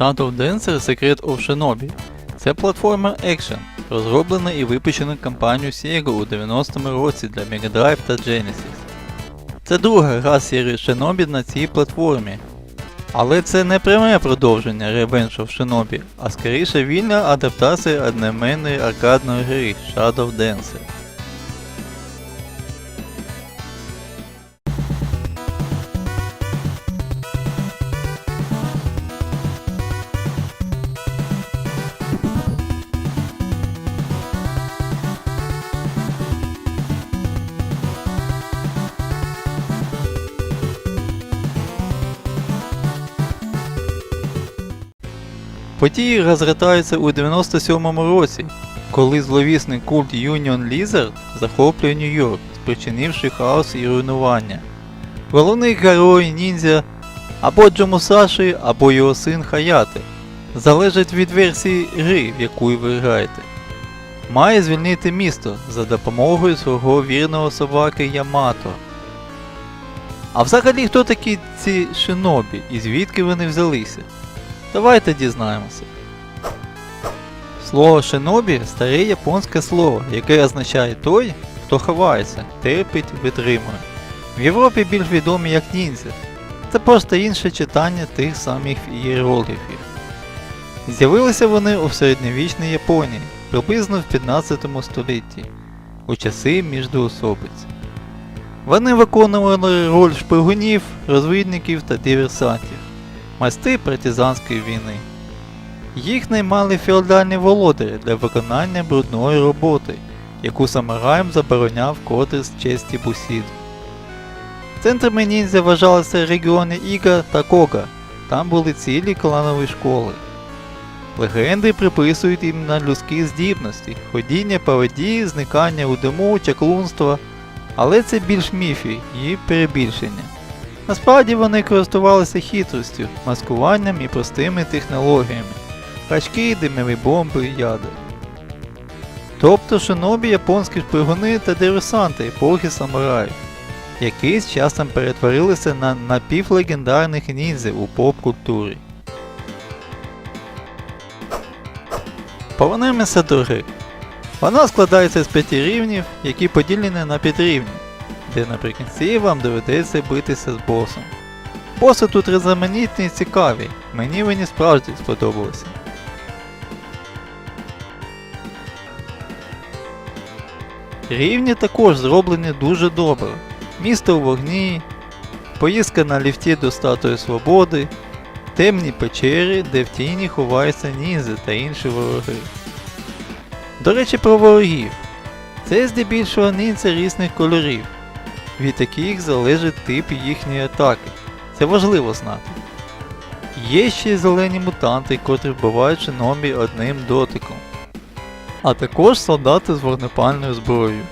Shadow Dancer Secret of Shinobi. Це платформа Action, розроблена і випущена компанією Sega у 90-му році для Mega Drive та Genesis. Це друга гра серії Shinobi на цій платформі. Але це не пряме продовження Revenge of Shinobi, а скоріше вільна адаптація одноіменної аркадної гри Shadow Dancer. Події розгортаються у 97-му році, коли зловісний культ Union Lizard захоплює Нью-Йорк, спричинивши хаос і руйнування. Головний герой ніндзя або Джо Мусаші, або його син Хаяти залежить від версії гри, в яку ви граєте. Має звільнити місто за допомогою свого вірного собаки Ямато. А взагалі хто такі ці шинобі і звідки вони взялися? Давайте дізнаємося. Слово шинобі старе японське слово, яке означає той, хто ховається, терпить, витримує. В Європі більш відомі як ніндзя. Це просто інше читання тих самих ієрогліфів. З'явилися вони у середньовічній Японії, приблизно в 15 столітті, у часи міждоособиць. Вони виконували роль шпигунів, розвідників та диверсантів майстри партизанської війни. Їх наймали феодальні володарі для виконання брудної роботи, яку самураям забороняв кодекс честі Бусід. Центрами ніндзя вважалися регіони Іга та Кога, там були цілі кланові школи. Легенди приписують їм на людські здібності, ходіння по воді, зникання у диму, чаклунство, але це більш міфи і перебільшення. Насправді вони користувалися хитростю, маскуванням і простими технологіями качки, димові бомби, ядер. Тобто шинобі японські шпигуни та диверсанти епохи самураїв, які з часом перетворилися на напівлегендарних ніндзя у поп-культурі. Повернемося до гри. Вона складається з п'яти рівнів, які поділені на підрівні де наприкінці вам доведеться битися з босом. Боси тут різноманітні і цікаві, мені вони справді сподобалися. Рівні також зроблені дуже добре. Місто у вогні, поїздка на ліфті до Статуї Свободи, темні печери, де в тіні ховаються ніндзи та інші вороги. До речі, про ворогів. Це здебільшого ніндзя різних кольорів від яких залежить тип їхньої атаки. Це важливо знати. Є ще й зелені мутанти, котрі вбивають шинобі одним дотиком. А також солдати з вогнепальною зброєю.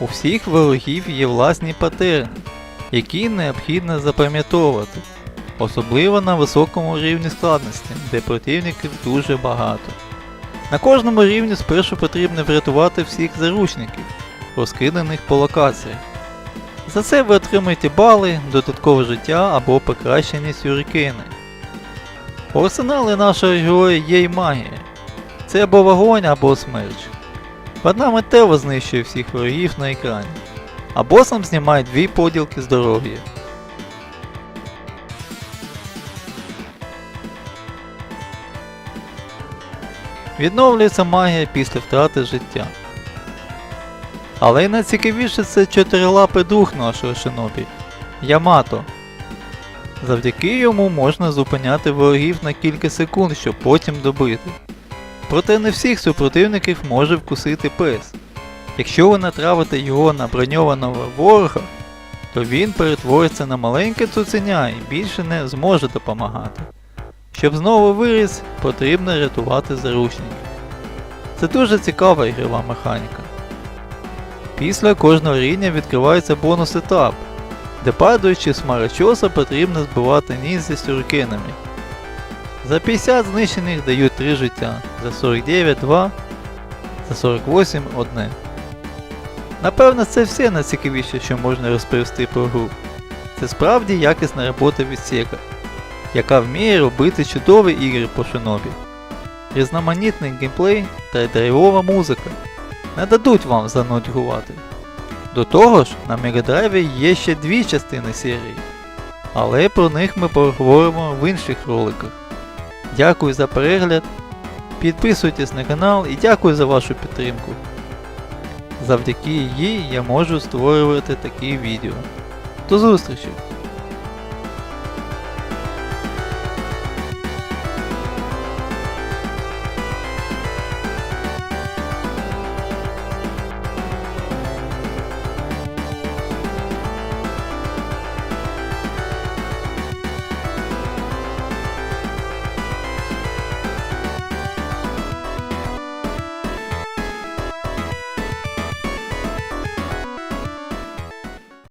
У всіх ворогів є власні патерни, які необхідно запам'ятовувати, особливо на високому рівні складності, де противників дуже багато. На кожному рівні спершу потрібно врятувати всіх заручників, розкиданих по локаціях. За це ви отримаєте бали, додаткове життя або покращені сюрикени. У арсеналі нашого героя є й магія. Це або вогонь, або смерч. Одна миттєво знищує всіх ворогів на екрані, а босом знімає дві поділки здоров'я. Відновлюється магія після втрати життя. Але найцікавіше це чотирилапий друг нашого шинобі Ямато. Завдяки йому можна зупиняти ворогів на кілька секунд, щоб потім добити. Проте не всіх супротивників може вкусити пес. Якщо ви натравите його на броньованого ворога, то він перетвориться на маленьке цуценя і більше не зможе допомагати. Щоб знову виріс, потрібно рятувати заручників. Це дуже цікава ігрова механіка. Після кожного рівня відкривається бонус етап, де падаючи з марачоса потрібно збивати ніс зі сюрикенами. За 50 знищених дають 3 життя, за 49 2, за 48 1. Напевно, це все найцікавіше, що можна розповісти про гру. Це справді якісна робота від Sega. яка вміє робити чудові ігри по шинобі. Різноманітний геймплей та драйвова музика не дадуть вам занудьгувати. До того ж, на Мегадрайві є ще дві частини серії, але про них ми поговоримо в інших роликах. Дякую за перегляд, підписуйтесь на канал і дякую за вашу підтримку. Завдяки їй я можу створювати такі відео. До зустрічі!